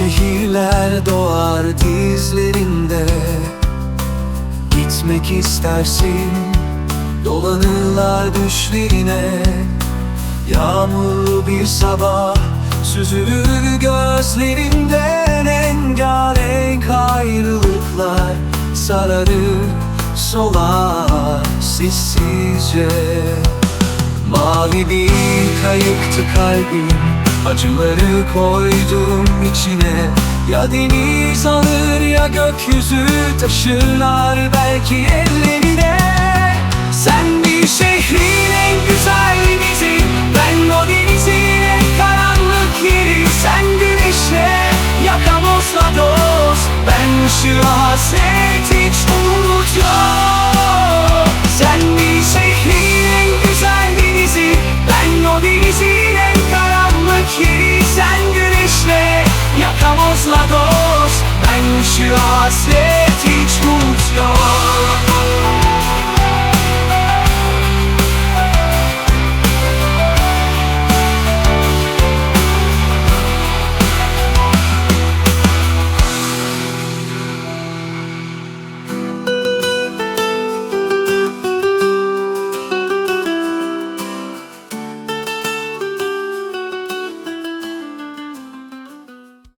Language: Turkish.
Şehirler doğar dizlerinde. Gitmek istersin Dolanırlar düşlerine. Yağmurlu bir sabah Süzülür gözlerinden Rengarenk ayrılıklar Sararır solar sessizce. Mavi bir kayıktı kalbim. Acıları koydum içine. Ya deniz alır ya gökyüzü Taşırlar belki ellerine. Sen bir şehrin en güzel denizi Ben o denizin en karanlık yeri. Sen güneşle yakamozla dost Ben ışığa hasret hiç